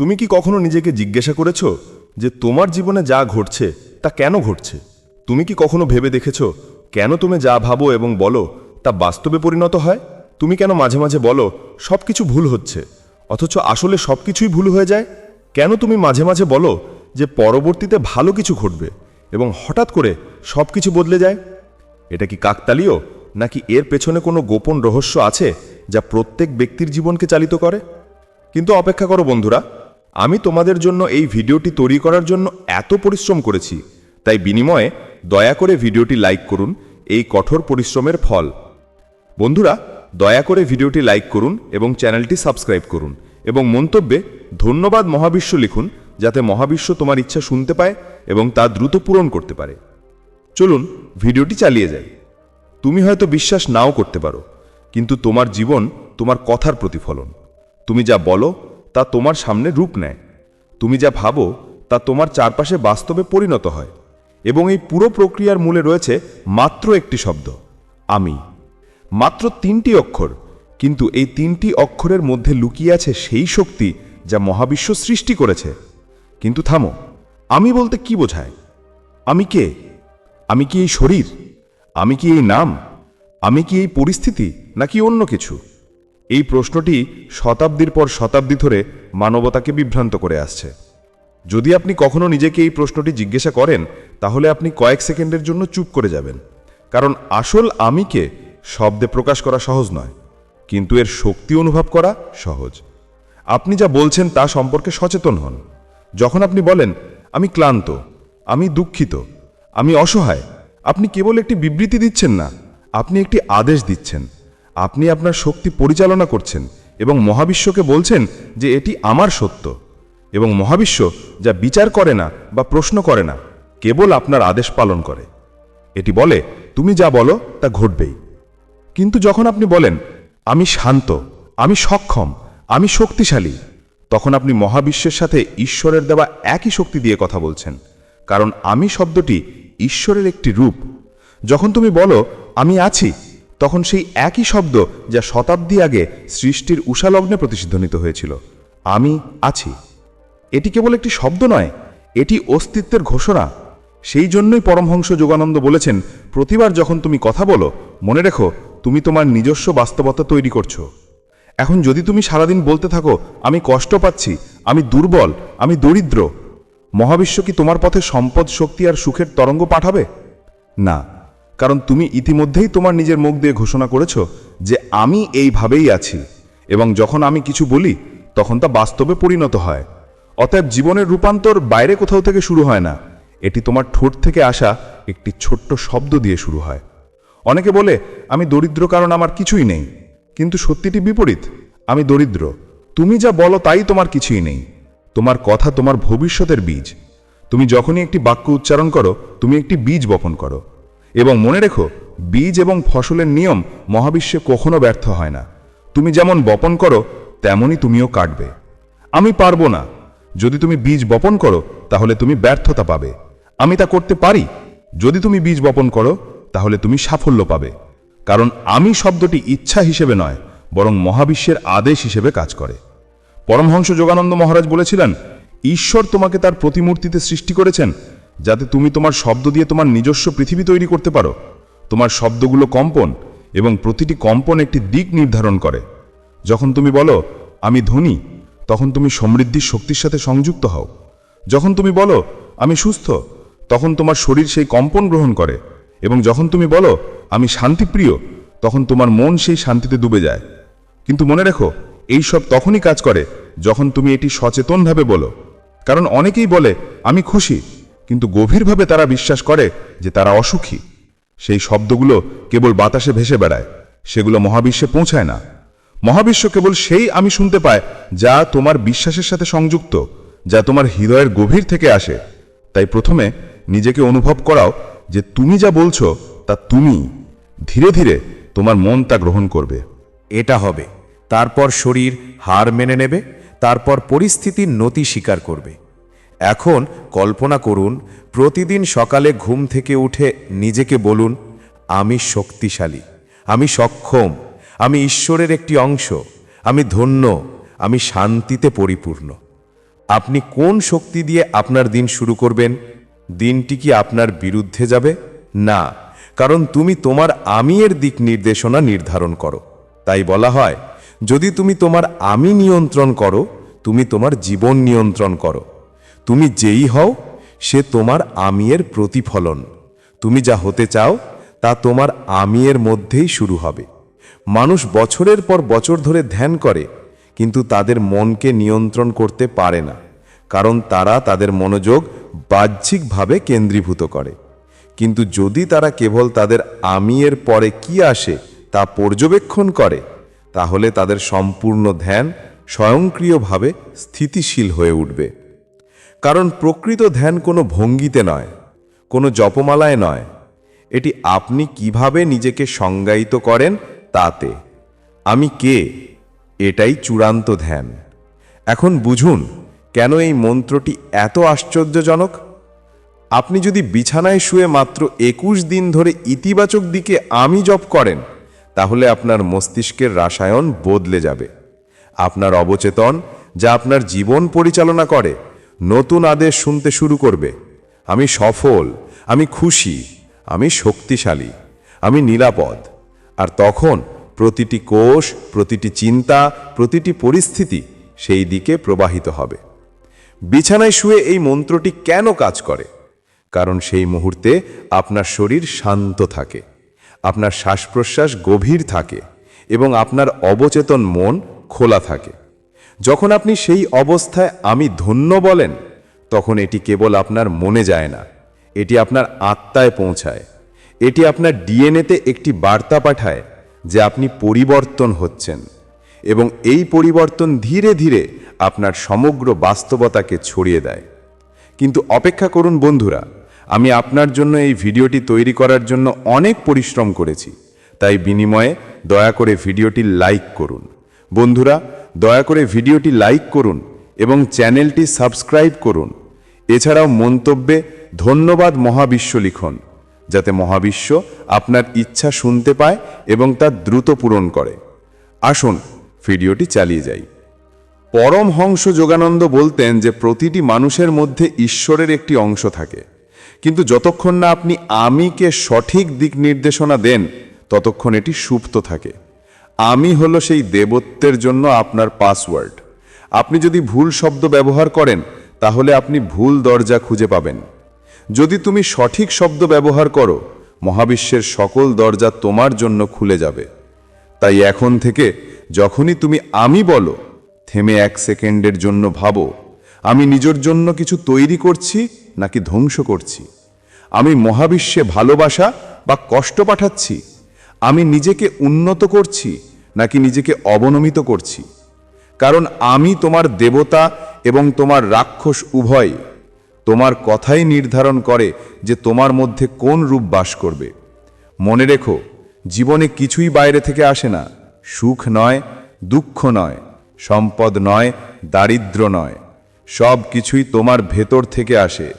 তুমি কি কখনো নিজেকে জিজ্ঞাসা করেছ যে তোমার জীবনে যা ঘটছে, তা কেন ঘটছে? তুমি কি কখনো ভেবে দেখেছ কেন তুমি যা ভাবো এবং বলো, তা বাস্তবে পরিণত হয়? তুমি কেন মাঝে মাঝে বলো সব কিছু ভুল হচ্ছে, অথচ আসলে সব কিছুই ভুল হয়ে যায়? কেন তুমি মাঝে মাঝে বলো যে পরবর্তীতে ভালো কিছু ঘটবে এবং হঠাৎ করে সব কিছু বদলে যায়? এটা কি কাকতালীয়, নাকি এর পেছনে কোনো গোপন রহস্য আছে যা প্রত্যেক ব্যক্তির জীবনকে চালিত করে? কিন্তু অপেক্ষা করো বন্ধুরা আমি তোমাদের জন্য এই ভিডিওটি তৈরি করার জন্য এত পরিশ্রম করেছি, তাই বিনিময়ে দয়া করে ভিডিওটি লাইক করুন, এই কঠোর পরিশ্রমের ফল। বন্ধুরা, দয়া করে ভিডিওটি লাইক করুন এবং চ্যানেলটি সাবস্ক্রাইব করুন এবং মন্তব্যে ধন্যবাদ মহাবিশ্ব লিখুন, যাতে মহাবিশ্ব তোমার ইচ্ছা শুনতে পায় এবং তা দ্রুত পূরণ করতে পারে। চলুন, ভিডিওটি চালিয়ে যাই। তুমি হয়তো বিশ্বাস নাও করতে পারো, কিন্তু তোমার জীবন তোমার কথার প্রতিফলন। তুমি যা বলো তা তোমার সামনে রূপ নেয়। তুমি যা ভাবো, তা তোমার চারপাশে বাস্তবে পরিণত হয় এবং এই পুরো প্রক্রিয়ার মূলে রয়েছে মাত্র একটি শব্দ, আমি। মাত্র তিনটি অক্ষর, কিন্তু এই তিনটি অক্ষরের মধ্যে লুকিয়ে আছে সেই শক্তি যা মহাবিশ্ব সৃষ্টি করেছে। কিন্তু থামো, আমি বলতে কি বোঝায়? আমি কে? আমি কি এই শরীর? আমি কি এই নাম? আমি কি এই পরিস্থিতি? নাকি অন্য কিছু? এই প্রশ্নটি শতাব্দীর পর শতাব্দী ধরে মানবতাকে বিভ্রান্ত করে আসছে। যদি আপনি কখনো নিজেকে এই প্রশ্নটি জিজ্ঞাসা করেন, তাহলে আপনি কয়েক সেকেন্ডের জন্য চুপ করে যাবেন। কারণ আসল আমিকে শব্দে প্রকাশ করা সহজ নয়, কিন্তু এর শক্তি অনুভব করা সহজ। আপনি যা বলছেন তা সম্পর্কে সচেতন হন। যখন আপনি বলেন, আমি ক্লান্ত, আমি দুঃখিত, আমি অসহায়, আপনি কেবল একটি বিবৃতি দিচ্ছেন না, আপনি একটি আদেশ দিচ্ছেন। আপনি আপনার শক্তি পরিচালনা করছেন এবং মহাবিশ্বকে বলছেন যে এটি আমার সত্য। এবং মহাবিশ্ব যা বিচার করে না বা প্রশ্ন করে না, কেবল আপনার আদেশ পালন করে। এটি বলে, তুমি যা বলো, তা ঘটবেই। কিন্তু যখন আপনি বলেন, আমি শান্ত, আমি সক্ষম, আমি শক্তিশালী, তখন আপনি মহাবিশ্বের সাথে ঈশ্বরের দেওয়া একই শক্তি দিয়ে কথা বলছেন। কারণ আমি শব্দটি ঈশ্বরের একটি রূপ। যখন তুমি বলো, আমি আছি তখন সেই একই শব্দ যা শতাব্দী আগে সৃষ্টির উষালগ্নে প্রতিষ্ঠিত হয়েছিল। আমি আছি। এটি কেবল একটি শব্দ নয়, এটি অস্তিত্বের ঘোষণা। সেই জন্যই পরমহংস যোগানন্দ বলেছেন, প্রতিবার যখন তুমি কথা বলো, মনে রেখো, তুমি তোমার নিজস্ব বাস্তবতা তৈরি করছ। এখন যদি তুমি সারাদিন বলতে থাকো, আমি কষ্ট পাচ্ছি, আমি দুর্বল, আমি দরিদ্র, মহাবিশ্ব কি তোমার পথে সম্পদ, শক্তি আর সুখের তরঙ্গ পাঠাবে? না। কারণ তুমি ইতিমধ্যেই তোমার নিজের মুখ দিয়ে ঘোষণা করেছ যে আমি এইভাবেই আছি। এবং যখন আমি কিছু বলি, তখন তা বাস্তবে পরিণত হয়। অতএব জীবনের রূপান্তর বাইরে কোথাও থেকে শুরু হয় না। এটি তোমার ঠোঁট থেকে আসা একটি ছোট্ট শব্দ দিয়ে শুরু হয়। অনেকে বলে, আমি দরিদ্র কারণ আমার কিছুই নেই। কিন্তু সত্যিটি বিপরীত, আমি দরিদ্র। তুমি যা বলো তাই তোমার কিছুই নেই। তোমার কথা তোমার ভবিষ্যতের বীজ। তুমি যখনই একটি বাক্য উচ্চারণ করো, তুমি একটি বীজ বপন করো। এবং মনে রেখো, বীজ এবং ফসলের নিয়ম মহাবিশ্বে কখনো ব্যর্থ হয় না। তুমি যেমন বপন করো, তেমনই তুমিও কাটবে। আমি পারব না। যদি তুমি বীজ বপন করো, তাহলে তুমি ব্যর্থতা পাবে। আমি তা করতে পারি। যদি তুমি বীজ বপন করো, তাহলে তুমি সাফল্য পাবে। কারণ আমি শব্দটি ইচ্ছা হিসেবে নয়, বরং মহাবিশ্বের আদেশ হিসেবে কাজ করে। পরমহংস যোগানন্দ মহারাজ বলেছিলেন, ঈশ্বর তোমাকে তার প্রতিমূর্তিতে সৃষ্টি করেছেন যাতে তুমি তোমার শব্দ দিয়ে তোমার নিজস্ব পৃথিবী তৈরি করতে পারো। তোমার শব্দগুলো কম্পন এবং প্রতিটি কম্পন একটি দিক নির্ধারণ করে। যখন তুমি বলো, আমি ধনী, তখন তুমি সমৃদ্ধির শক্তির সাথে সংযুক্ত হও। যখন তুমি বলো, আমি সুস্থ, তখন তোমার শরীর সেই কম্পন গ্রহণ করে। এবং যখন তুমি বলো, আমি শান্তিপ্রিয়, তখন তোমার মন সেই শান্তিতে ডুবে যায়। কিন্তু মনে রেখো, এই সব তখনই কাজ করে যখন তুমি এটি সচেতনভাবে বলো। কারণ অনেকেই বলে, আমি খুশি। কিন্তু গভীরভাবে তারা বিশ্বাস করে যে তারা অসুখী। সেই শব্দগুলো কেবল বাতাসে ভেসে বেড়ায়, সেগুলো মহাবিশ্বে পৌঁছায় না। মহাবিশ্ব কেবল সেই আমি শুনতে পায় যা তোমার বিশ্বাসের সাথে সংযুক্ত, যা তোমার হৃদয়ের গভীর থেকে আসে। তাই প্রথমে নিজেকে অনুভব করাও যে তুমি যা বলছো তা তুমি। ধীরে ধীরে তোমার মন তা গ্রহণ করবে। এটা হবে। তারপর শরীর হার মেনে নেবে, তারপর পরিস্থিতির নতি স্বীকার করবে। এখন কল্পনা করুন, প্রতিদিন সকালে ঘুম থেকে উঠে নিজেকে বলুন, আমি শক্তিশালী, আমি সক্ষম, আমি ঈশ্বরের একটি অংশ, আমি ধন্য, আমি শান্তিতে পরিপূর্ণ। আপনি কোন শক্তি দিয়ে আপনার দিন শুরু করবেন? দিনটি কি আপনার বিরুদ্ধে যাবে? না, কারণ তুমি তোমার আমিয়ের দিক নির্দেশনা নির্ধারণ করো। তাই বলা হয়, যদি তুমি তোমার আমি নিয়ন্ত্রণ করো, তুমি তোমার জীবন নিয়ন্ত্রণ করো। তুমি যেই হও, সে তোমার আমিয়ের প্রতিফলন। তুমি যা হতে চাও, তা তোমার আমিয়ের মধ্যেই শুরু হবে। মানুষ বছরের পর বছর ধরে ধ্যান করে, কিন্তু তাদের মনকে নিয়ন্ত্রণ করতে পারে না, কারণ তারা তাদের মনোযোগ বাহ্যিকভাবে কেন্দ্রীভূত করে। কিন্তু যদি তারা কেবল তাদের আমিয়ের পরে কি আসে, তা পর্যবেক্ষণ করে, তাহলে তাদের সম্পূর্ণ ধ্যান স্বয়ংক্রিয়ভাবে স্থিতিশীল হয়ে উঠবে। কারণ প্রকৃত ধ্যান কোনো ভঙ্গিতে নয়, কোনো জপমালায় নয়। এটি আপনি কীভাবে নিজেকে সংজ্ঞায়িত করেন তাতে? আমি কে? এটাই চূড়ান্ত ধ্যান। এখন বুঝুন, কেন এই মন্ত্রটি এত আশ্চর্যজনক? আপনি যদি বিছানায় শুয়ে মাত্র একুশ দিন ধরে ইতিবাচক দিকে আমি জপ করেন, তাহলে আপনার মস্তিষ্কের রাসায়ন বদলে যাবে। আপনার অবচেতন, যা আপনার জীবন পরিচালনা করে নতুন আদেশ শুনতে শুরু করবে। আমি সফল, আমি খুশি, আমি শক্তিশালী, আমি নিরাপদ। আর তখন প্রতিটি কোষ, প্রতিটি চিন্তা, প্রতিটি পরিস্থিতি সেই দিকে প্রবাহিত হবে। বিছানায় শুয়ে এই মন্ত্রটি কেন কাজ করে? কারণ সেই মুহূর্তে আপনার শরীর শান্ত থাকে, আপনার শ্বাস প্রশ্বাস গভীর থাকে এবং আপনার অবচেতন মন খোলা থাকে। যখন আপনি সেই অবস্থায় আমি ধন্য বলেন, তখন এটি কেবল আপনার মনে যায় না। এটি আপনার আত্মায় পৌঁছায়। এটি আপনার ডিএনএতে একটি বার্তা পাঠায় যে আপনি পরিবর্তন হচ্ছেন এবং এই পরিবর্তন ধীরে ধীরে আপনার সমগ্র বাস্তবতাকে ছড়িয়ে দেয়। কিন্তু অপেক্ষা করুন বন্ধুরা, আমি আপনার জন্য এই ভিডিওটি তৈরি করার জন্য অনেক পরিশ্রম করেছি। তাই বিনিময়ে দয়া করে ভিডিওটি লাইক করুন। বন্ধুরা, দয়া করে ভিডিওটি লাইক করুন এবং চ্যানেলটি সাবস্ক্রাইব করুন। এছাড়াও মন্তব্যে ধন্যবাদ মহাবিশ্ব লিখুন, যাতে মহাবিশ্ব আপনার ইচ্ছা শুনতে পায় এবং তা দ্রুত পূরণ করে। আসুন, ভিডিওটি চালিয়ে যাই। পরমহংস যোগানন্দ বলতেন যে প্রতিটি মানুষের মধ্যে ঈশ্বরের একটি অংশ থাকে। কিন্তু যতক্ষণ না আপনি আমিকে সঠিক দিক নির্দেশনা দেন, ততক্ষণ এটি সুপ্ত থাকে। আমি হলো সেই দেবত্বের জন্য আপনার পাসওয়ার্ড। আপনি যদি ভুল শব্দ ব্যবহার করেন, তাহলে আপনি ভুল দরজা খুঁজে পাবেন। যদি তুমি সঠিক শব্দ ব্যবহার করো, মহাবিশ্বের সকল দরজা তোমার জন্য খুলে যাবে। তাই এখন থেকে, যখনই তুমি আমি বলো, থেমে এক সেকেন্ডের জন্য ভাবো, আমি নিজের জন্য কিছু তৈরি করছি নাকি ধ্বংস করছি? আমি মহাবিশ্বে ভালোবাসা বা কষ্ট পাঠাচ্ছি? আমি নিজেকে উন্নত করছি নাকি নিজেকে অবনমিত করছি? কারণ আমি তোমার দেবতা এবং তোমার রাক্ষস উভয়। তোমার কথাই নির্ধারণ করে যে তোমার মধ্যে কোন রূপ বাস করবে। মনে রেখো, জীবনে কিছুই বাইরে থেকে আসে না। সুখ নয়, দুঃখ নয়, সম্পদ নয় দারিদ্র নয়। সব কিছুই তোমার ভেতর থেকে আসে।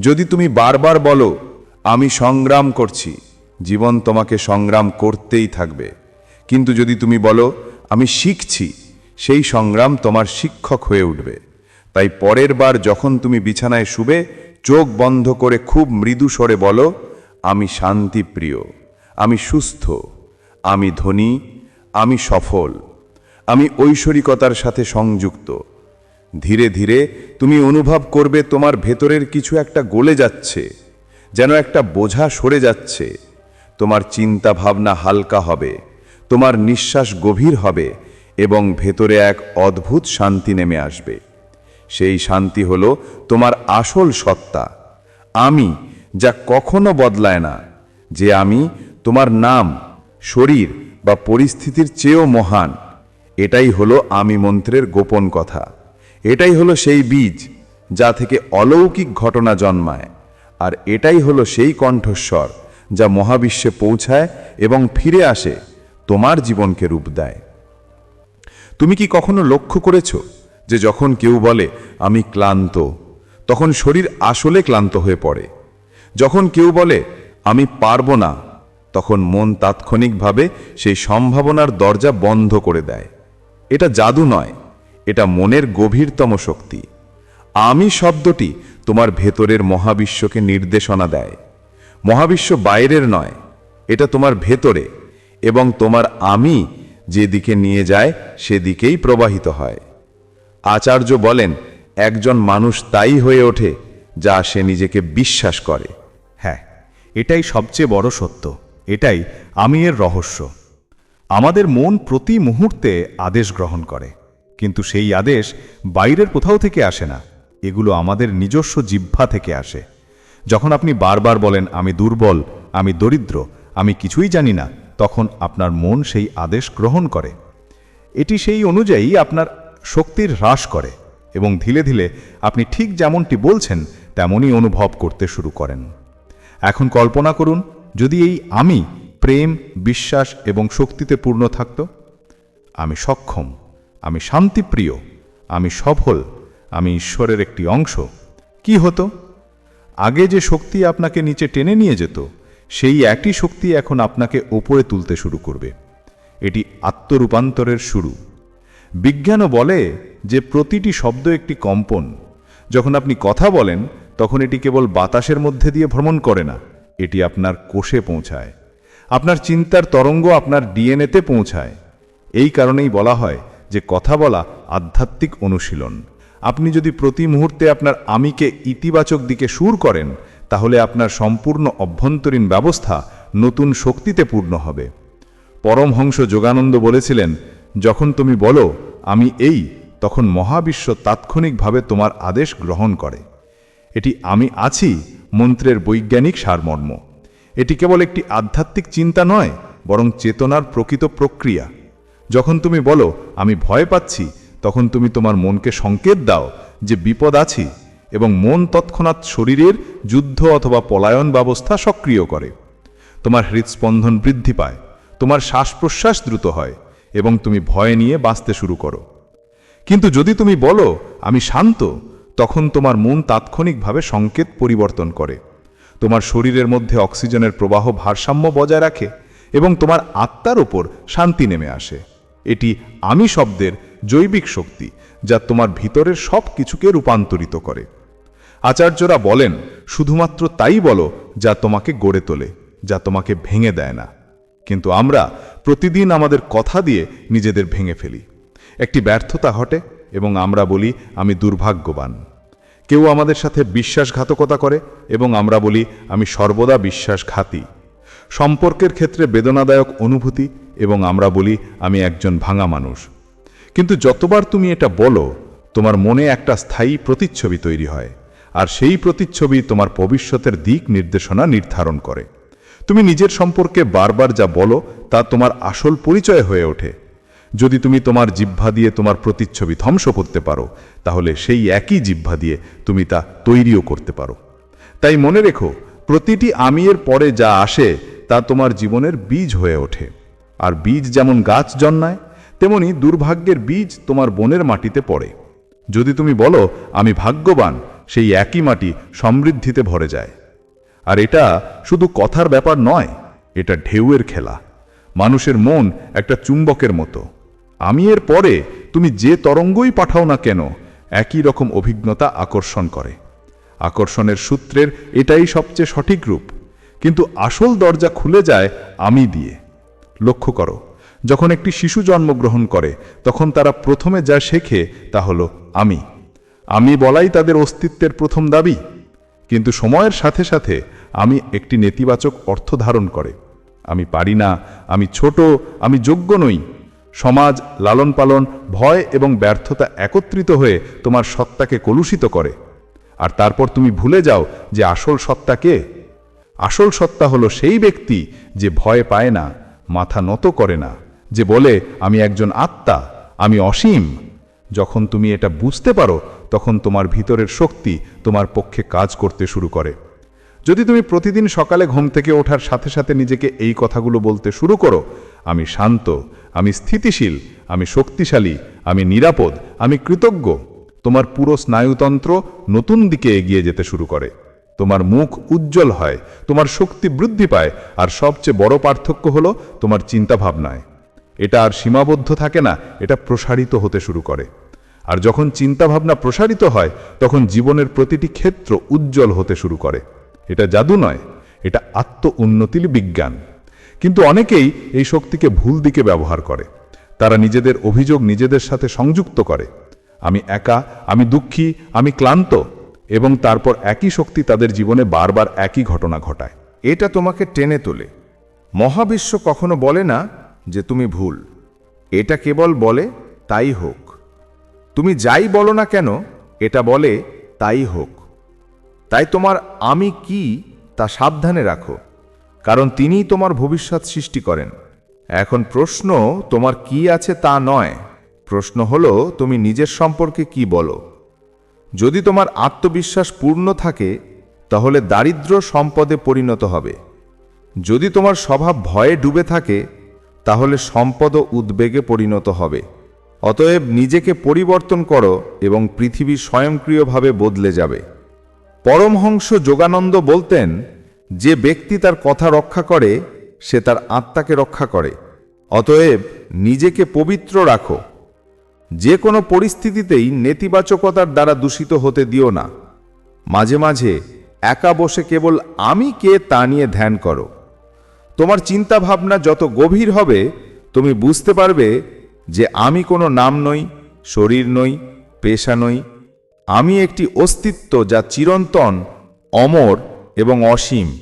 যদি তুমি বারবার বলো, আমি সংগ্রাম করছি, জীবন তোমাকে সংগ্রাম করতেই থাকবে। কিন্তু যদি তুমি বলো, আমি শিখছি, সেই সংগ্রাম তোমার শিক্ষক হয়ে উঠবে। তাই পরের বার যখন তুমি বিছানায় শুবে, চোখ বন্ধ করে খুব মৃদু স্বরে বলো, আমি শান্তিপ্রিয়, আমি সুস্থ, আমি ধনী, আমি সফল, আমি ঐশ্বরিকতার সাথে সংযুক্ত। ধীরে ধীরে তুমি অনুভব করবে তোমার ভেতরের কিছু একটা গলে যাচ্ছে, যেন একটা বোঝা সরে যাচ্ছে, তোমার চিন্তা ভাবনা হালকা হবে তোমার নিঃশ্বাস গভীর হবে এবং ভেতরে এক অদ্ভুত শান্তি নেমে আসবে। সেই শান্তি হল তোমার আসল সত্তা। আমি যা কখনো বদলায় না, যে আমি তোমার নাম, শরীর বা পরিস্থিতির চেয়েও মহান। এটাই হলো আমি মন্ত্রের গোপন কথা। এটাই হলো সেই বীজ যা থেকে অলৌকিক ঘটনা জন্মায়। আর এটাই হলো সেই কণ্ঠস্বর যা মহাবিশ্বে পৌঁছায় এবং ফিরে আসে তোমার জীবনকে রূপ দেয়। তুমি কি কখনো লক্ষ্য করেছ যে যখন কেউ বলে, আমি ক্লান্ত, তখন শরীর আসলে ক্লান্ত হয়ে পড়ে। যখন কেউ বলে, আমি পারব না, তখন মন তাৎক্ষণিকভাবে সেই সম্ভাবনার দরজা বন্ধ করে দেয়। এটা জাদু নয়, এটা মনের গভীরতম শক্তি। আমি শব্দটি তোমার ভেতরের মহাবিশ্বকে নির্দেশনা দেয়। মহাবিশ্ব বাইরের নয়, এটা তোমার ভেতরে। এবং তোমার আমি যেদিকে নিয়ে যায়, সেদিকেই প্রবাহিত হয়। আচার্য বলেন, একজন মানুষ তাই হয়ে ওঠে, যা সে নিজেকে বিশ্বাস করে। হ্যাঁ এটাই সবচেয়ে বড় সত্য। এটাই আমি এর রহস্য। আমাদের মন প্রতি মুহূর্তে আদেশ গ্রহণ করে, কিন্তু সেই আদেশ বাইরের কোথাও থেকে আসে না। এগুলো আমাদের নিজস্ব জিহ্বা থেকে আসে। যখন আপনি বারবার বলেন, আমি দুর্বল, আমি দরিদ্র, আমি কিছুই জানি না তখন আপনার মন সেই আদেশ গ্রহণ করে। এটি সেই অনুযায়ী আপনার শক্তির হ্রাস করে এবং ধীরে ধীরে আপনি ঠিক যেমনটি বলছেন, তেমনই অনুভব করতে শুরু করেন। এখন কল্পনা করুন, যদি এই আমি প্রেম, বিশ্বাস এবং শক্তিতে পূর্ণ থাকত, আমি সক্ষম, আমি শান্তিপ্রিয়, আমি সফল, আমি ঈশ্বরের একটি অংশ, কি হতো? আগে যে শক্তি আপনাকে নিচে টেনে নিয়ে যেত সেই একই শক্তি এখন আপনাকে ওপরে তুলতে শুরু করবে। এটি আত্মরূপান্তরের শুরু। বিজ্ঞানও বলে যে প্রতিটি শব্দ একটি কম্পন। যখন আপনি কথা বলেন, তখন এটি কেবল বাতাসের মধ্যে দিয়ে ভ্রমণ করে না, এটি আপনার কোষে পৌঁছায়। আপনার চিন্তার তরঙ্গ আপনার ডিএনএতে পৌঁছায়। এই কারণেই বলা হয় যে কথা বলা আধ্যাত্মিক অনুশীলন। আপনি যদি প্রতি মুহূর্তে আপনার আমিকে ইতিবাচক দিকে সুর করেন তাহলে আপনার সম্পূর্ণ অভ্যন্তরীণ ব্যবস্থা নতুন শক্তিতে পূর্ণ হবে। পরমহংস যোগানন্দ বলেছিলেন, যখন তুমি বলো, আমি এই, তখন মহাবিশ্ব তাৎক্ষণিকভাবে তোমার আদেশ গ্রহণ করে। এটি আমি আছি, মন্ত্রের বৈজ্ঞানিক সারমর্ম। এটি কেবল একটি আধ্যাত্মিক চিন্তা নয়, বরং চেতনার প্রকৃত প্রক্রিয়া। যখন তুমি বলো, আমি ভয় পাচ্ছি, তখন তুমি তোমার মনকে সংকেত দাও যে বিপদ আছি। এবং মন তৎক্ষণাৎ শরীরের যুদ্ধ অথবা পলায়ন ব্যবস্থা সক্রিয় করে। তোমার হৃদস্পন্দন বৃদ্ধি পায়, তোমার শ্বাস প্রশ্বাস দ্রুত হয় এবং তুমি ভয় নিয়ে বাঁচতে শুরু করো। কিন্তু যদি তুমি বলো, আমি শান্ত, তখন তোমার মন তাৎক্ষণিকভাবে সংকেত পরিবর্তন করে। তোমার শরীরের মধ্যে অক্সিজেনের প্রবাহ ভারসাম্য বজায় রাখে এবং তোমার আত্মার ওপর শান্তি নেমে আসে। এটি আমি শব্দের জৈবিক শক্তি যা তোমার ভিতরের সব কিছুকে রূপান্তরিত করে। আচার্যরা বলেন, শুধুমাত্র তাই বলো যা তোমাকে গড়ে তোলে, যা তোমাকে ভেঙে দেয় না। কিন্তু আমরা প্রতিদিন আমাদের কথা দিয়ে নিজেদের ভেঙে ফেলি। একটি ব্যর্থতা ঘটে এবং আমরা বলি, আমি দুর্ভাগ্যবান। কেউ আমাদের সাথে বিশ্বাসঘাতকতা করে এবং আমরা বলি, আমি সর্বদা বিশ্বাসঘাতী। সম্পর্কের ক্ষেত্রে বেদনাদায়ক অনুভূতি এবং আমরা বলি, আমি একজন ভাঙা মানুষ। কিন্তু যতবার তুমি এটা বলো, তোমার মনে একটা স্থায়ী প্রতিচ্ছবি তৈরি হয়। আর সেই প্রতিচ্ছবি তোমার ভবিষ্যতের দিক নির্দেশনা নির্ধারণ করে। তুমি নিজের সম্পর্কে বারবার যা বলো, তা তোমার আসল পরিচয় হয়ে ওঠে। যদি তুমি তোমার জিহ্বা দিয়ে তোমার প্রতিচ্ছবি ধ্বংস করতে পারো, তাহলে সেই একই জিহ্বা দিয়ে তুমি তা তৈরিও করতে পারো। তাই মনে রেখো, প্রতিটি আমিয়ের পরে যা আসে, তা তোমার জীবনের বীজ হয়ে ওঠে। আর বীজ যেমন গাছ জন্মায়, তেমনি দুর্ভাগ্যের বীজ তোমার বনের মাটিতে পড়ে। যদি তুমি বলো, আমি ভাগ্যবান সেই একই মাটি সমৃদ্ধিতে ভরে যায়। আর এটা শুধু কথার ব্যাপার নয়, এটা ঢেউয়ের খেলা। মানুষের মন একটা চুম্বকের মতো। আমি এর পরে তুমি যে তরঙ্গই পাঠাও না কেন, একই রকম অভিজ্ঞতা আকর্ষণ করে। আকর্ষণের সূত্রের এটাই সবচেয়ে সঠিক রূপ। কিন্তু আসল দরজা খুলে যায় আমি দিয়ে। লক্ষ্য করো, যখন একটি শিশু জন্মগ্রহণ করে, তখন তারা প্রথমে যা শেখে তা হলো আমি। আমি বলাই তাদের অস্তিত্বের প্রথম দাবি, কিন্তু সময়ের সাথে সাথে আমি একটি নেতিবাচক অর্থ ধারণ করে। আমি পারি না, আমি ছোট, আমি যোগ্য নই। সমাজ লালন পালন, ভয় এবং ব্যর্থতা একত্রিত হয়ে তোমার সত্তাকে কলুষিত করে। আর তারপর তুমি ভুলে যাও যে আসল সত্তা কে। আসল সত্তা হলো সেই ব্যক্তি যে ভয় পায় না, মাথা নত করে না, যে বলে, আমি একজন আত্মা, আমি অসীম। যখন তুমি এটা বুঝতে পারো তখন তোমার ভিতরের শক্তি তোমার পক্ষে কাজ করতে শুরু করে। যদি তুমি প্রতিদিন সকালে ঘুম থেকে ওঠার সাথে সাথে নিজেকে এই কথাগুলো বলতে শুরু করো, আমি শান্ত, আমি স্থিতিশীল, আমি শক্তিশালী, আমি নিরাপদ, আমি কৃতজ্ঞ, তোমার পুরো স্নায়ুতন্ত্র নতুন দিকে এগিয়ে যেতে শুরু করে। তোমার মুখ উজ্জ্বল হয়, তোমার শক্তি বৃদ্ধি পায়, আর সবচেয়ে বড় পার্থক্য হলো তোমার চিন্তাভাবনায়। এটা আর সীমাবদ্ধ থাকে না, এটা প্রসারিত হতে শুরু করে। আর যখন চিন্তাভাবনা প্রসারিত হয়, তখন জীবনের প্রতিটি ক্ষেত্র উজ্জ্বল হতে শুরু করে। এটা জাদু নয়, এটা আত্ম উন্নতির বিজ্ঞান। কিন্তু অনেকেই এই শক্তিকে ভুল দিকে ব্যবহার করে। তারা নিজেদের অভিযোগ নিজেদের সাথে সংযুক্ত করে। আমি একা, আমি দুঃখী, আমি ক্লান্ত, এবং তারপর একই শক্তি তাদের জীবনে বারবার একই ঘটনা ঘটায়। এটা তোমাকে টেনে তোলে। মহাবিশ্ব কখনো বলে না যে তুমি ভুল। এটা কেবল বলে, তাই হোক। তুমি যাই বলো না কেন, এটা বলে তাই হোক। তাই তোমার আমি কি তা সাবধানে রাখো, কারণ তিনিই তোমার ভবিষ্যৎ সৃষ্টি করেন। এখন প্রশ্ন তোমার কি আছে তা নয়, প্রশ্ন হলো তুমি নিজের সম্পর্কে কি বলো। যদি তোমার আত্মবিশ্বাস পূর্ণ থাকে, তাহলে দারিদ্র সম্পদে পরিণত হবে। যদি তোমার স্বভাব ভয়ে ডুবে থাকে, তাহলে সম্পদ উদ্বেগে পরিণত হবে। অতএব নিজেকে পরিবর্তন করো এবং পৃথিবী স্বয়ংক্রিয়ভাবে বদলে যাবে। পরমহংস যোগানন্দ বলতেন, যে ব্যক্তি তার কথা রক্ষা করে, সে তার আত্মাকে রক্ষা করে। অতএব নিজেকে পবিত্র রাখো। যে কোনো পরিস্থিতিতেই নেতিবাচকতার দ্বারা দূষিত হতে দিও না। মাঝে মাঝে একা বসে কেবল আমি কে তা নিয়ে ধ্যান করো। তোমার চিন্তা ভাবনা যত গভীর হবে, তুমি বুঝতে পারবে যে আমি কোনো নাম নই, শরীর নই, পেশা নই। আমি একটি অস্তিত্ব যা চিরন্তন, অমর এবং অসীম,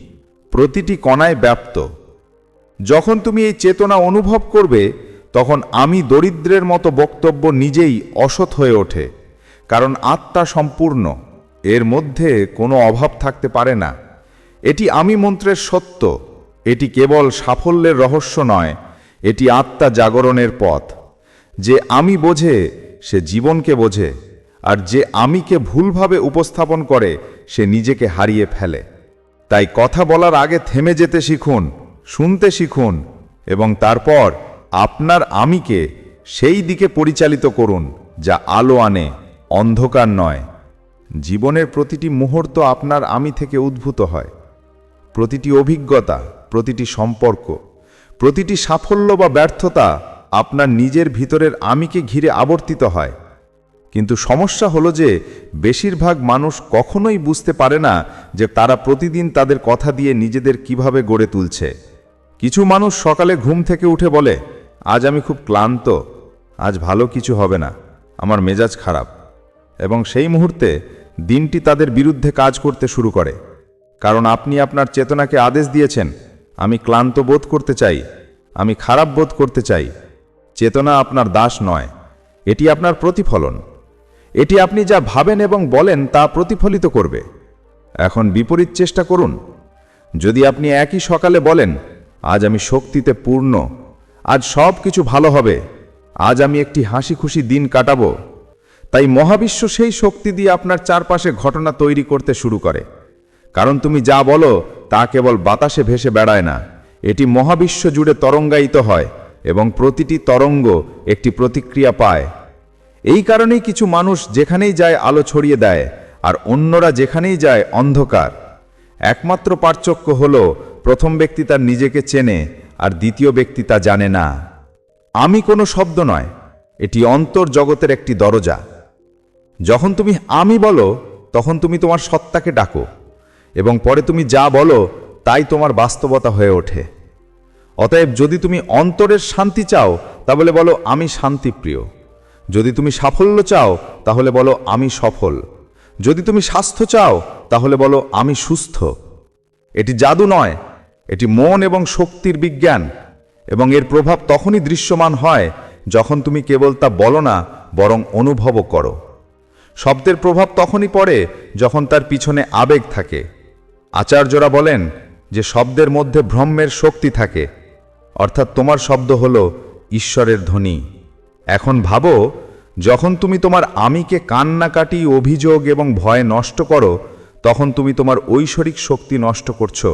প্রতিটি কণায় ব্যাপ্ত। যখন তুমি এই চেতনা অনুভব করবে, তখন আমি দরিদ্রের মতো বক্তব্য নিজেই অসৎ হয়ে ওঠে, কারণ আত্মা সম্পূর্ণ, এর মধ্যে কোনো অভাব থাকতে পারে না। এটি আমি মন্ত্রের সত্য, এটি কেবল সাফল্যের রহস্য নয়, এটি আত্মা জাগরণের পথ। যে আমি বোঝে, সে জীবনকে বোঝে, আর যে আমিকে ভুলভাবে উপস্থাপন করে, সে নিজেকে হারিয়ে ফেলে। তাই কথা বলার আগে থেমে যেতে শিখুন, শুনতে শিখুন, এবং তারপর আপনার আমিকে সেই দিকে পরিচালিত করুন, যা আলো আনে, অন্ধকার নয়। জীবনের প্রতিটি মুহূর্ত আপনার আমি থেকে উদ্ভূত হয়। প্রতিটি অভিজ্ঞতা, প্রতিটি সম্পর্ক, প্রতিটি সাফল্য বা ব্যর্থতা আপনার নিজের ভিতরের আমিকে ঘিরে আবর্তিত হয়। কিন্তু সমস্যা হলো যে, বেশিরভাগ মানুষ কখনোই বুঝতে পারে না যে তারা প্রতিদিন তাদের কথা দিয়ে নিজেদের কীভাবে গড়ে তুলছে। কিছু মানুষ সকালে ঘুম থেকে উঠে বলে, আজ আমি খুব ক্লান্ত, আজ ভালো কিছু হবে না, আমার মেজাজ খারাপ। এবং সেই মুহূর্তে দিনটি তাদের বিরুদ্ধে কাজ করতে শুরু করে। কারণ আপনি আপনার চেতনাকে আদেশ দিয়েছেন, আমি ক্লান্ত বোধ করতে চাই, আমি খারাপ বোধ করতে চাই। চেতনা আপনার দাস নয়, এটি আপনার প্রতিফলন। এটি আপনি যা ভাবেন এবং বলেন তা প্রতিফলিত করবে। এখন বিপরীত চেষ্টা করুন। যদি আপনি একই সকালে বলেন, আজ আমি শক্তিতে পূর্ণ, আজ সব কিছু ভালো হবে, আজ আমি একটি হাসি খুশি দিন কাটাবো, তাই মহাবিশ্ব সেই শক্তি দিয়ে আপনার চারপাশে ঘটনা তৈরি করতে শুরু করে। কারণ তুমি যা বলো তা কেবল বাতাসে ভেসে বেড়ায় না, এটি মহাবিশ্ব জুড়ে তরঙ্গায়িত হয়। এবং প্রতিটি তরঙ্গ একটি প্রতিক্রিয়া পায়। এই কারণেই কিছু মানুষ যেখানেই যায় আলো ছড়িয়ে দেয়, আর অন্যরা যেখানেই যায় অন্ধকার। একমাত্র পার্থক্য হল, প্রথম ব্যক্তি তার নিজেকে চেনে, আর দ্বিতীয় ব্যক্তি তা জানে না। আমি কোনো শব্দ নয়, এটি অন্তর জগতের একটি দরজা। যখন তুমি আমি বলো, তখন তুমি তোমার সত্তাকে ডাকো, এবং পরে তুমি যা বলো, তাই তোমার বাস্তবতা হয়ে ওঠে। অতএব যদি তুমি অন্তরের শান্তি চাও, তাহলে বলো আমি শান্তিপ্রিয়। যদি তুমি সাফল্য চাও, তাহলে বলো আমি সফল। যদি তুমি স্বাস্থ্য চাও, তাহলে বলো আমি সুস্থ। এটি জাদু নয়, এটি মন এবং শক্তির বিজ্ঞান, এবং এর প্রভাব তখনই দৃশ্যমান হয় যখন তুমি কেবল তা বলো না, বরং অনুভবও করো। শব্দের প্রভাব তখনই পড়ে যখন তার পিছনে আবেগ থাকে। আচার্যরা বলেন যে শব্দের মধ্যে ব্রহ্মের শক্তি থাকে। অর্থাৎ তোমার শব্দ হল ঈশ্বরের ধ্বনি। এখন ভাবো, যখন তুমি তোমার আমিকে কান্নাকাটি, অভিযোগ এবং ভয় নষ্ট করো, তখন তুমি তোমার ঐশ্বরিক শক্তি নষ্ট করছ।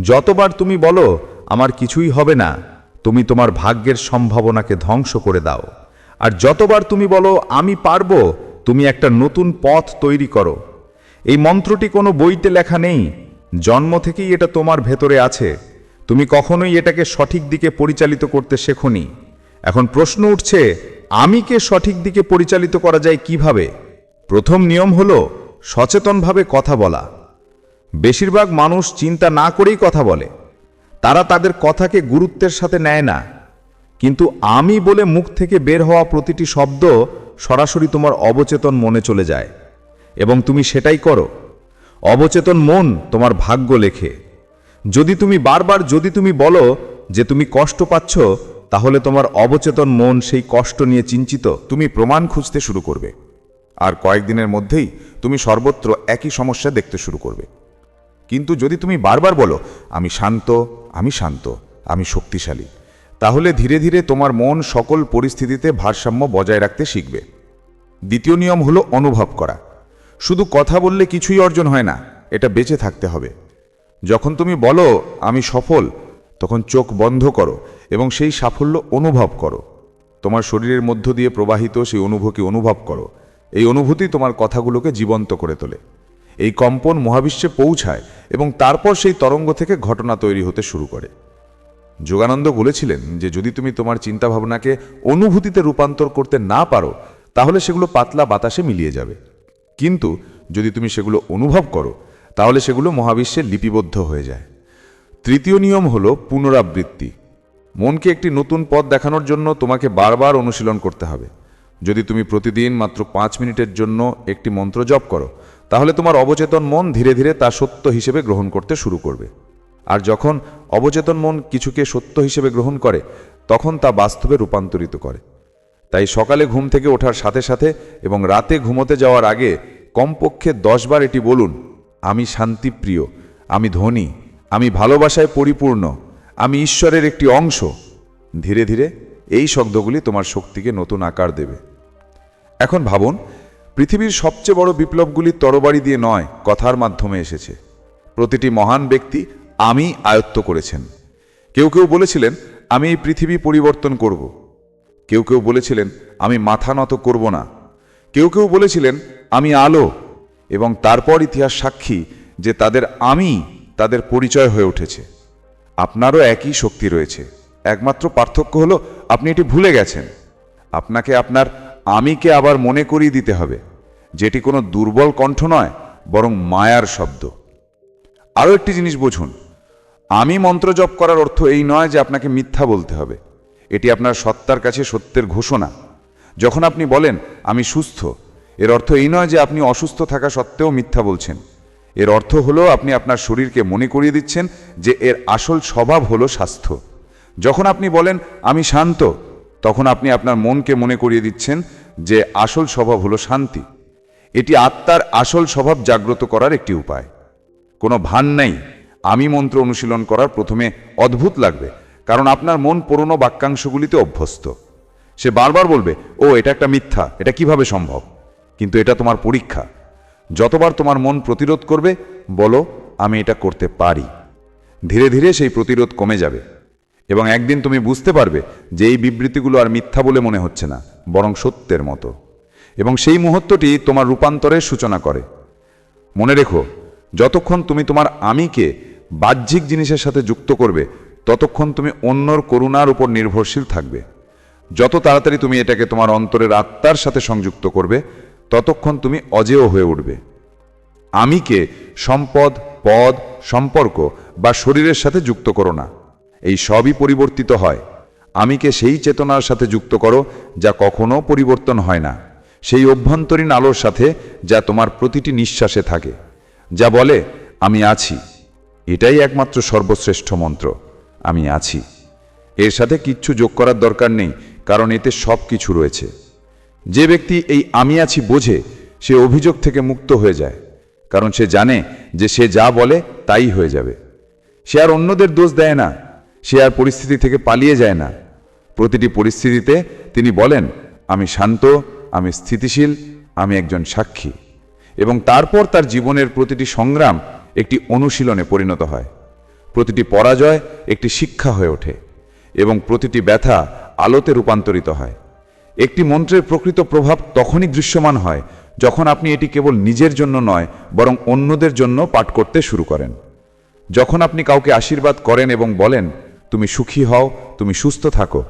যতবার তুমি বলো, আমার কিছুই হবে না, তুমি তোমার ভাগ্যের সম্ভাবনাকে ধ্বংস করে দাও। আর যতবার তুমি বলো, আমি পারব, তুমি একটা নতুন পথ তৈরি করো। এই মন্ত্রটি কোনো বইতে লেখা নেই। জন্ম থেকেই এটা তোমার ভেতরে আছে। তুমি কখনোই এটাকে সঠিক দিকে পরিচালিত করতে শেখনি। এখন প্রশ্ন উঠছে আমিকে সঠিক দিকে পরিচালিত করা যায় কীভাবে? প্রথম নিয়ম হল, সচেতনভাবে কথা বলা। বেশিরভাগ মানুষ চিন্তা না করেই কথা বলে। তারা তাদের কথাকে গুরুত্বের সাথে নেয় না। কিন্তু আমি বলে মুখ থেকে বের হওয়া প্রতিটি শব্দ সরাসরি তোমার অবচেতন মনে চলে যায়। এবং তুমি সেটাই করো। অবচেতন মন তোমার ভাগ্য লেখে। যদি তুমি বারবার যদি তুমি বলো যে তুমি কষ্ট পাচ্ছ, তাহলে তোমার অবচেতন মন সেই কষ্ট নিয়ে চিন্তিত, তুমি প্রমাণ খুঁজতে শুরু করবে। আর কয়েকদিনের মধ্যেই তুমি সর্বত্র একই সমস্যা দেখতে শুরু করবে। কিন্তু যদি তুমি বারবার বলো, আমি শান্ত আমি শান্ত, আমি শক্তিশালী, তাহলে ধীরে ধীরে তোমার মন সকল পরিস্থিতিতে ভারসাম্য বজায় রাখতে শিখবে। দ্বিতীয় নিয়ম হলো অনুভব করা। শুধু কথা বললে কিছুই অর্জন হয় না, এটা বেঁচে থাকতে হবে। যখন তুমি বলো, আমি সফল, তখন চোখ বন্ধ করো এবং সেই সাফল্য অনুভব করো। তোমার শরীরের মধ্য দিয়ে প্রবাহিত সেই অনুভূতি অনুভব করো। এই অনুভূতি তোমার কথাগুলোকে জীবন্ত করে তোলে। এই কম্পন মহাবিশ্বে পৌঁছায় এবং তারপর সেই তরঙ্গ থেকে ঘটনা তৈরি হতে শুরু করে। যোগানন্দ বলেছিলেন যে, যদি তুমি তোমার চিন্তাভাবনাকে অনুভূতিতে রূপান্তর করতে না পারো, তাহলে সেগুলো পাতলা বাতাসে মিলিয়ে যাবে। কিন্তু যদি তুমি সেগুলো অনুভব করো তাহলে সেগুলো মহাবিশ্বে লিপিবদ্ধ হয়ে যায়। তৃতীয় নিয়ম হলো পুনরাবৃত্তি। মনকে একটি নতুন পথ দেখানোর জন্য তোমাকে বারবার অনুশীলন করতে হবে। যদি তুমি প্রতিদিন মাত্র পাঁচ মিনিটের জন্য একটি মন্ত্র জপ করো, তাহলে তোমার অবচেতন মন ধীরে ধীরে তা সত্য হিসেবে গ্রহণ করতে শুরু করবে। আর যখন অবচেতন মন কিছুকে সত্য হিসেবে গ্রহণ করে, তখন তা বাস্তবে রূপান্তরিত করে। তাই সকালে ঘুম থেকে ওঠার সাথে সাথে এবং রাতে ঘুমোতে যাওয়ার আগে কমপক্ষে দশবার এটি বলুন আমি শান্তিপ্রিয়, আমি ধনী, আমি ভালোবাসায় পরিপূর্ণ, আমি ঈশ্বরের একটি অংশ। ধীরে ধীরে এই শব্দগুলি তোমার শক্তিকে নতুন আকার দেবে। এখন ভাবুন, পৃথিবীর সবচেয়ে বড় বিপ্লবগুলি তরবারি দিয়ে নয়, কথার মাধ্যমে এসেছে। প্রতিটি মহান ব্যক্তি আমি আয়ত্ত করেছেন। কেউ কেউ বলেছিলেন, আমি এই পৃথিবী পরিবর্তন করব। কেউ কেউ বলেছিলেন, আমি মাথা নত করব না। কেউ কেউ বলেছিলেন, আমি আলো এবং তারপর ইতিহাস সাক্ষী যে তাদের আমি তাদের পরিচয় হয়ে উঠেছে। আপনারও একই শক্তি রয়েছে। একমাত্র পার্থক্য হলো আপনি এটি ভুলে গেছেন। আপনাকে আপনার আমিকে আবার মনে করিয়ে দিতে হবে। যেটি কোনো দুর্বল কণ্ঠ নয়, বরং মায়ার শব্দ। আরও একটি জিনিস বুঝুন। আমি মন্ত্র জপ করার অর্থ এই নয় যে আপনাকে মিথ্যা বলতে হবে। এটি আপনার সত্তার কাছে সত্যের ঘোষণা। যখন আপনি বলেন, আমি সুস্থ এর অর্থ এই নয় যে আপনি অসুস্থ থাকা সত্ত্বেও মিথ্যা বলছেন। এর অর্থ হলো আপনি আপনার শরীরকে মনে করিয়ে দিচ্ছেন যে এর আসল স্বভাব হলো স্বাস্থ্য। যখন আপনি বলেন, আমি শান্ত, তখন আপনি আপনার মনকে মনে করিয়ে দিচ্ছেন যে আসল স্বভাব হলো শান্তি। এটি আত্মার আসল স্বভাব জাগ্রত করার একটি উপায়। কোনো ভান নেই, আমি মন্ত্র অনুশীলন করার প্রথমে অদ্ভুত লাগবে, কারণ আপনার মন পুরনো বাক্যাংশগুলিতে অভ্যস্ত। সে বারবার বলবে, ও, এটা একটা মিথ্যা, এটা কীভাবে সম্ভব? কিন্তু এটা তোমার পরীক্ষা। যতবার তোমার মন প্রতিরোধ করবে, বলো, আমি এটা করতে পারি। ধীরে ধীরে সেই প্রতিরোধ কমে যাবে। এবং একদিন তুমি বুঝতে পারবে যে এই বিবৃতিগুলো আর মিথ্যা বলে মনে হচ্ছে না, বরং সত্যের মতো। এবং সেই মুহূর্তটি তোমার রূপান্তরের সূচনা করে। মনে রেখো, যতক্ষণ তুমি তোমার আমিকে বাহ্যিক জিনিসের সাথে যুক্ত করবে, ততক্ষণ তুমি অন্যর করুণার উপর নির্ভরশীল থাকবে। যত তাড়াতাড়ি তুমি এটাকে তোমার অন্তরের আত্মার সাথে সংযুক্ত করবে ততক্ষণ তুমি অজেয় হয়ে উঠবে। আমিকে সম্পদ, পদ, সম্পর্ক বা শরীরের সাথে যুক্ত করো না। এই সবই পরিবর্তিত হয়। আমিকে সেই চেতনার সাথে যুক্ত করো যা কখনো পরিবর্তন হয় না। সেই অভ্যন্তরীণ আলোর সাথে যা তোমার প্রতিটি নিঃশ্বাসে থাকে। যা বলে, আমি আছি। এটাই একমাত্র সর্বশ্রেষ্ঠ মন্ত্র, আমি আছি। এর সাথে কিচ্ছু যোগ করার দরকার নেই, কারণ এতে সব কিছু রয়েছে। যে ব্যক্তি এই আমি আছি বোঝে, সে অভিযোগ থেকে মুক্ত হয়ে যায়, কারণ সে জানে যে সে যা বলে তাই হয়ে যাবে। সে আর অন্যদের দোষ দেয় না, সে আর পরিস্থিতি থেকে পালিয়ে যায় না। প্রতিটি পরিস্থিতিতে তিনি বলেন, আমি শান্ত, আমি স্থিতিশীল, আমি একজন সাক্ষী। এবং তারপর তার জীবনের প্রতিটি সংগ্রাম একটি অনুশীলনে পরিণত হয়। প্রতিটি পরাজয় একটি শিক্ষা হয়ে ওঠে এবং প্রতিটি ব্যথা আলোতে রূপান্তরিত হয়। একটি মন্ত্রের প্রকৃত প্রভাব তখনই দৃশ্যমান হয় যখন আপনি এটি কেবল নিজের জন্য নয়, বরং অন্যদের জন্য পাঠ করতে শুরু করেন। যখন আপনি কাউকে আশীর্বাদ করেন এবং বলেন, তুমি সুখী হও, তুমি সুস্থ থাকো,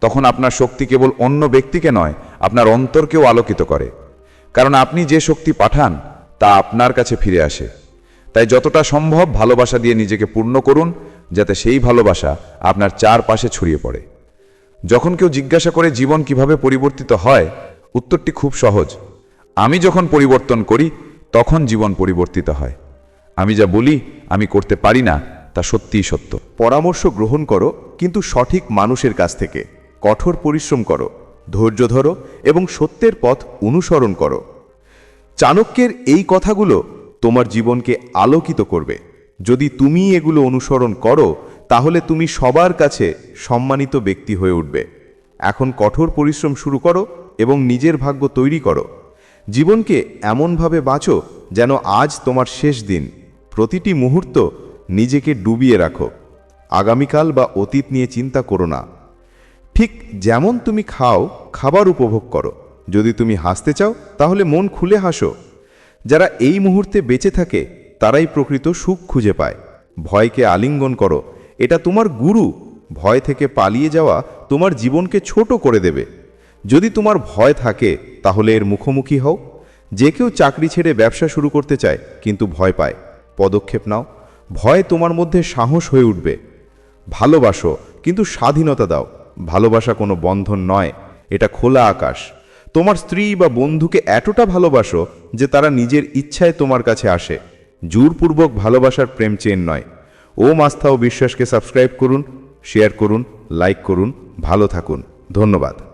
তখন আপনার শক্তি কেবল অন্য ব্যক্তিকে নয়, আপনার অন্তরকেও আলোকিত করে। কারণ আপনি যে শক্তি পাঠান, তা আপনার কাছে ফিরে আসে। তাই যতটা সম্ভব ভালোবাসা দিয়ে নিজেকে পূর্ণ করুন, যাতে সেই ভালোবাসা আপনার চারপাশে ছড়িয়ে পড়ে। যখন কেউ জিজ্ঞাসা করে জীবন কীভাবে পরিবর্তিত হয়, উত্তরটি খুব সহজ। আমি যখন পরিবর্তন করি, তখন জীবন পরিবর্তিত হয়। আমি যা বলি, আমি করতে পারি না, তা সত্যিই সত্য। পরামর্শ গ্রহণ করো, কিন্তু সঠিক মানুষের কাছ থেকে। কঠোর পরিশ্রম করো, ধৈর্য ধরো এবং সত্যের পথ অনুসরণ করো। চাণক্যের এই কথাগুলো তোমার জীবনকে আলোকিত করবে। যদি তুমি এগুলো অনুসরণ করো তাহলে তুমি সবার কাছে সম্মানিত ব্যক্তি হয়ে উঠবে। এখন কঠোর পরিশ্রম শুরু করো এবং নিজের ভাগ্য তৈরি করো। জীবনকে এমনভাবে বাঁচো যেন আজ তোমার শেষ দিন। প্রতিটি মুহূর্ত নিজেকে ডুবিয়ে রাখো। আগামীকাল বা অতীত নিয়ে চিন্তা করো না। ঠিক যেমন তুমি খাও, খাবার উপভোগ করো। যদি তুমি হাসতে চাও, তাহলে মন খুলে হাসো। যারা এই মুহূর্তে বেঁচে থাকে, তারাই প্রকৃত সুখ খুঁজে পায়। ভয়কে আলিঙ্গন করো। এটা তোমার গুরু। ভয় থেকে পালিয়ে যাওয়া তোমার জীবনকে ছোট করে দেবে। যদি তোমার ভয় থাকে, তাহলে এর মুখোমুখি হও। যে কেউ চাকরি ছেড়ে ব্যবসা শুরু করতে চায়, কিন্তু ভয় পায়। পদক্ষেপ নাও। ভয় তোমার মধ্যে সাহস হয়ে উঠবে। ভালোবাসো, কিন্তু স্বাধীনতা দাও। ভালোবাসা কোনো বন্ধন নয়, এটা খোলা আকাশ। তোমার স্ত্রী বা বন্ধুকে এতটা ভালোবাসো যে তারা নিজের ইচ্ছায় তোমার কাছে আসে। জোরপূর্বক ভালোবাসার প্রেম চেন নয়। ও আস্থা ও বিশ্বাসকে সাবস্ক্রাইব করুন শেয়ার করুন লাইক করুন ভালো থাকুন। ধন্যবাদ।